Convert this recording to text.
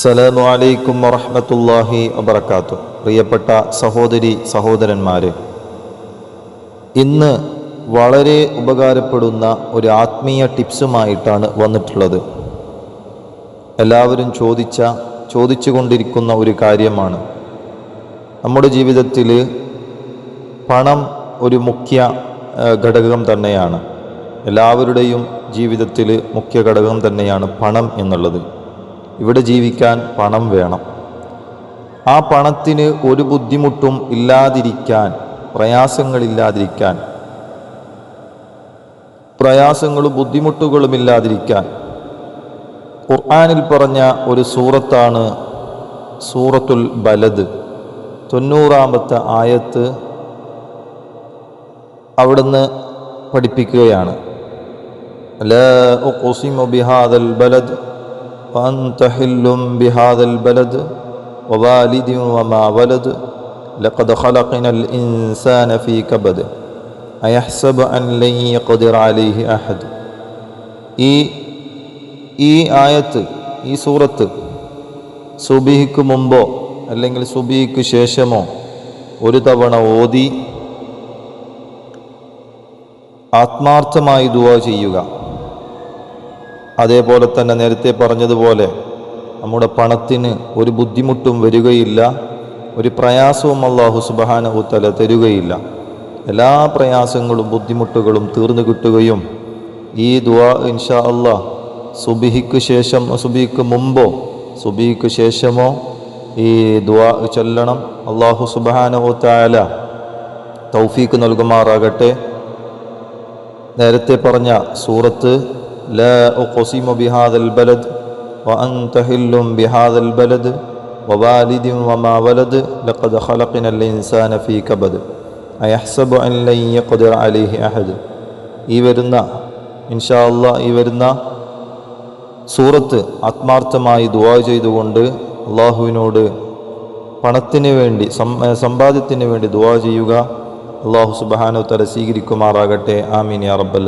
അസ്സലാമു അലൈക്കും വറഹ്മത്തുള്ളാഹി വബറകാത്തു. പ്രിയപ്പെട്ട സഹോദരി സഹോദരന്മാരെ ഇന്ന് വളരെ ഉപകാരപ്പെടുന്ന ഒരു ആത്മീയ ടിപ്സുമായിട്ടാണ് വന്നിട്ടുള്ളത്. എല്ലാവരും ചോദിച്ച ചോദിച്ചു കൊണ്ടിരിക്കുന്ന ഒരു കാര്യമാണ്. നമ്മുടെ ജീവിതത്തിൽ പണം ഒരു മുഖ്യ ഘടകം തന്നെയാണ്. എല്ലാവരുടെയും ജീവിതത്തിൽ മുഖ്യ ഘടകം തന്നെയാണ് പണം എന്നുള്ളത്. ഇവിടെ ജീവിക്കാൻ പണം വേണം. ആ പണത്തിന് ഒരു ബുദ്ധിമുട്ടും ഇല്ലാതിരിക്കാൻ പ്രയാസങ്ങളില്ലാതിരിക്കാൻ പ്രയാസങ്ങളും ബുദ്ധിമുട്ടുകളും ഇല്ലാതിരിക്കാൻ ഖുർആാനിൽ പറഞ്ഞ ഒരു സൂറത്താണ് സൂറത്തുൽ ബലദ്. തൊണ്ണൂറാമത്തെ ആയത്ത് അവിടുന്ന് പഠിപ്പിക്കുകയാണ്. ല ഉഖ്സിമു ബിഹാദൽ ബലദ് وأنت حل بهذا البلد ووالد وما ولد لقد خلقنا الإنسان في كبد أيحسب أن لن يقدر عليه أحد ഈ ഈ ആയത്ത് ഈ സൂറത്ത് സുബിഹിക്ക് മുമ്പോ അല്ലെങ്കിൽ സുബിഹിക്ക് ശേഷമോ ഒരു തവണ ഓതി ആത്മാർത്ഥമായി ദുവ ചെയ്യുക അതേപോലെ തന്നെ നേരത്തെ പറഞ്ഞതുപോലെ നമ്മുടെ പണത്തിന് ഒരു ബുദ്ധിമുട്ടും വരികയില്ല ഒരു പ്രയാസവും അള്ളാഹു സുബാനഹുത്തല തരുകയില്ല. എല്ലാ പ്രയാസങ്ങളും ബുദ്ധിമുട്ടുകളും തീർന്നു കിട്ടുകയും ഈ ദുവാ ഇൻഷാ അള്ളാഹ് സുബിഹിക്ക് ശേഷം സുബിഹിക്ക് മുമ്പോ സുബിഹിക്ക് ശേഷമോ ഈ ദുവാ ചൊല്ലണം. അള്ളാഹു സുബഹാനഹുത്താല തൗഫീക്ക് നൽകുമാറാകട്ടെ. നേരത്തെ പറഞ്ഞ സൂറത്ത് لا أقسم بهذا البلد وأنت حل بهذا البلد ووالد وما ولد لقد خلقنا الإنسان في كبد أيحسب أن لن يقدر عليه أحد ഈ വരുന്ന ഇൻഷാ അള്ളാ ഈ വരുന്ന സൂറത്ത് ആത്മാർത്ഥമായി ദുവാ ചെയ്തുകൊണ്ട് അള്ളാഹുവിനോട് പണത്തിന് വേണ്ടി സം- സമ്പാദ്യത്തിന് വേണ്ടി ദുവാ ചെയ്യുക അള്ളാഹു സുബാനു തല സ്വീകരിക്കുമാറാകട്ടെ ആമീൻ യാ റബ്ബൽ